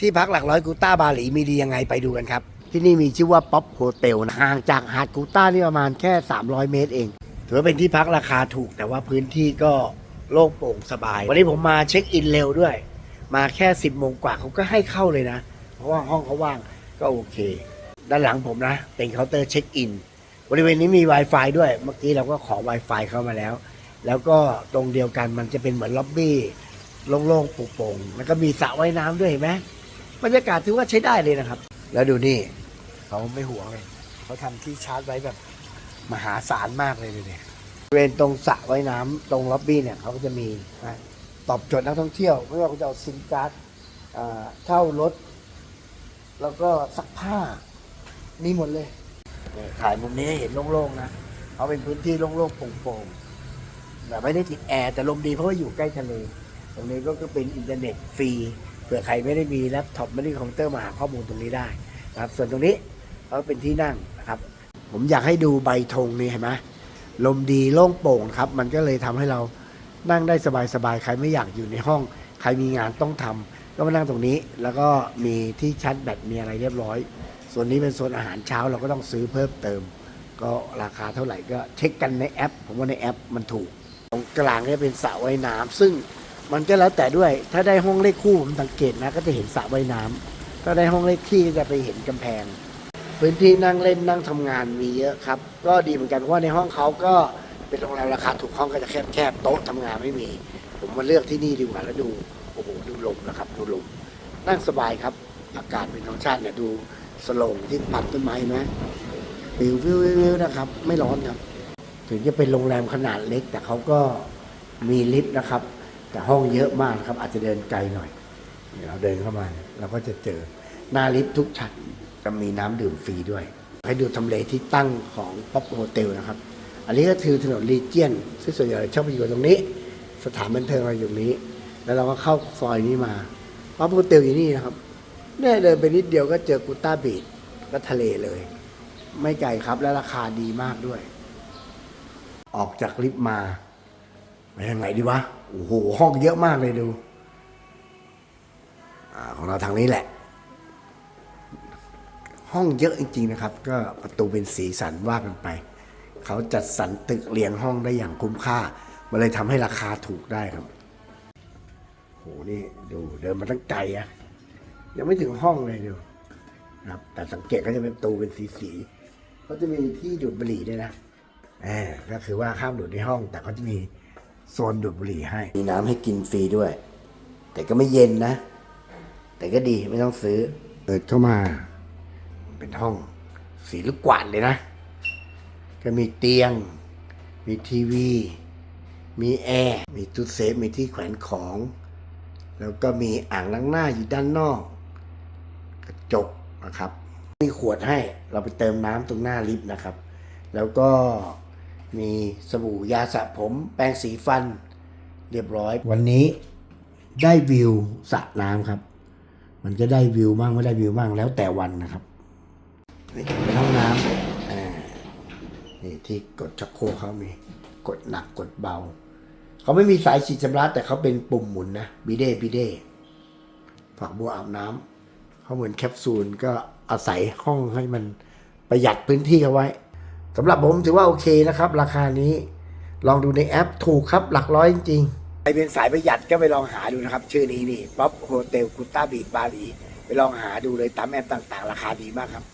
ที่พักหลักร้อยกูต้าบาหลีมีดียังไงไปดูกันครับ ที่นี่มีชื่อว่าป๊อปโฮเทลนะห่างจากหาดกูต้านี่ประมาณแค่ 300 เมตรเอง ถือว่าเป็นที่พักราคาถูก แต่ว่าพื้นที่ก็โล่งโปร่งสบาย วันนี้ผมมาเช็คอินเร็วด้วย มาแค่ 10โมงกว่าเขาก็ให้เข้าเลยนะ เพราะว่าห้องเขาว่างก็โอเค ด้านหลังผมนะ เป็นเคาน์เตอร์เช็คอินบริเวณนี้มี Wi-Fi ด้วยเมื่อกี้เราก็ขอ Wi-Fi เข้ามาแล้ว แล้วก็ตรงเดียวกันมันจะเป็นเหมือนล็อบบี้โล่งๆโปร่งๆแล้วก็มีสระว่ายน้ำด้วยเห็นไหม บรรยากาศถือว่าใช้ได้เลยนะครับ แล้วดูนี่เขาไม่ห่วงเลยเขาทำที่ชาร์จไว้แบบมหาศาลมากเลยดูดิบริเวณตรงสระว่ายน้ำตรงล็อบบี้เนี่ยเขาก็จะมีนะตอบโจทย์นักท่องเที่ยว ไม่ว่าเขาจะเอาซิมการ์ดอ่าเช่ารถ แล้วก็ซักผ้านี่หมดเลยเนี่ยถ่ายมุมนี้ให้เห็นโล่งๆนะเขาเป็นพื้นที่โล่งๆโปร่งๆแต่ไม่ได้ติดแอร์แต่ลมดีเพราะว่าอยู่ใกล้ทะเล ตรงนี้ก็ก็เป็นอินเทอร์เน็ตฟรี เผื่อใครไม่ได้มีแล็ปท็อปไม่ได้คอมพิวเตอร์มาหาข้อมูลตรงนี้ได้นะครับ ส่วนตรงนี้ก็เป็นที่นั่งนะครับ ผมอยากให้ดูใบธงนี่เห็นไหมลมดีโล่งโปร่งครับ มันก็เลยทำให้เรานั่งได้สบายๆใครไม่อยากอยู่ในห้อง ใครมีงานต้องทำก็มานั่งตรงนี้ แล้วก็มีที่ชาร์จแบตมีอะไรเรียบร้อย ส่วนนี้เป็นโซนอาหารเช้าเราก็ต้องซื้อเพิ่มเติม ก็ราคาเท่าไหร่ก็เช็คกันในแอป ผมว่าในแอปมันถูก ตรงกลางนี่เป็นสระว่ายน้ำซึ่ง มันก็แล้วแต่ด้วย ถ้าได้ห้องเลขคู่ผมสังเกตนะก็จะเห็นสระว่ายน้ำถ้าได้ห้องเลขที่จะไปเห็นกำแพง พื้นที่นั่งเล่นนั่งทำงานมีเยอะครับ ก็ดีเหมือนกันเพราะว่าในห้องเขาก็เป็นโรงแรมราคาถูกห้องก็จะแคบๆโต๊ะทำงานไม่มี ผมมาเลือกที่นี่ดีกว่าแล้วดูโอ้โหดูลมนะครับ ดูลมนั่งสบายครับ อากาศเป็นธรรมชาติเนี่ยดูสโลงที่ปัดต้นไม้เห็นไหมวิววิววิววิวนะครับ ไม่ร้อนครับ ถึงจะเป็นโรงแรมขนาดเล็ก แต่เขาก็มีลิฟต์นะครับ แต่ห้องเยอะมากครับ อาจจะเดินไกลหน่อยเดี๋ยวเราเดินเข้ามาเราก็จะเจอหน้าลิฟต์ทุกชั้นจะมีน้ำดื่มฟรีด้วย ให้ดูทำเลที่ตั้งของป๊อปโฮเทลนะครับ อันนี้ก็คือถนนลีเจียนซึ่งส่วนใหญ่ชอบไปอยู่ตรงนี้ สถานบันเทิงเราอยู่นี้ แล้วเราก็เข้าซอยนี้มาป๊อปโฮเทลอยู่นี่นะครับเนี่ยเดินไปนิดเดียวก็เจอกูต้าบีชก็ทะเลเลย ไม่ไกลครับและราคาดีมากด้วย ออกจากลิฟต์มา ไปทางไหนดีวะ โอ้โห ห้องเยอะมากเลยดูอของเราทางนี้แหละ ห้องเยอะจริง ๆ นะครับ ก็ประตูเป็นสีสันว่ากันไป เขาจัดสรรตึกเรียงห้องได้อย่างคุ้มค่า มันเลยทำให้ราคาถูกได้ครับ โห นี่ดูเดินมาตั้งไกลอะยังไม่ถึงห้องเลยดูครับ แต่สังเกตก็จะเป็นประตูเป็นสีสีๆเขาจะมีที่ดูดบุหรี่ด้วยนะแอบก็คือว่าห้ามดูดในห้อง แต่เขาจะมี โซนดูดบุหรี่ให้ มีน้ำให้กินฟรีด้วย แต่ก็ไม่เย็นนะ แต่ก็ดีไม่ต้องซื้อ เปิดเข้ามา เป็นห้อง สีลูกกวาดเลยนะ ก็มีเตียง มีทีวี มีแอร์ มีตู้เซฟ มีที่แขวนของ แล้วก็มีอ่างล้างหน้าอยู่ด้านนอก กระจกนะครับ มีขวดให้เราไปเติมน้ำตรงหน้าลิฟต์นะครับ แล้วก็ มีสบู่ยาสระผม แปรงสีฟัน เรียบร้อย วันนี้ได้วิวสระน้ำครับ มันจะได้วิวบ้างไม่ได้วิวบ้างแล้วแต่วันนะครับนี่เป็นห้องน้ำอ่านี่ที่กดชักโครกเขามีกดหนักกดเบา เขาไม่มีสายฉีดชำระแต่เขาเป็นปุ่มหมุนนะบิเด้บิเด้ฝักบัวอาบน้ำเขาเหมือนแคปซูลก็อาศัยห้องให้มันประหยัดพื้นที่เอาไว้ สำหรับผมถือว่าโอเคนะครับ ราคานี้ ลองดูในแอปถูกครับหลักร้อยจริงๆใครเป็นสายประหยัดก็ไปลองหาดูนะครับ ชื่อนี้นี่ป๊อปโฮเทลกุต้าบีบาลีไปลองหาดูเลยตามแอปต่างๆ ราคาดีมากครับ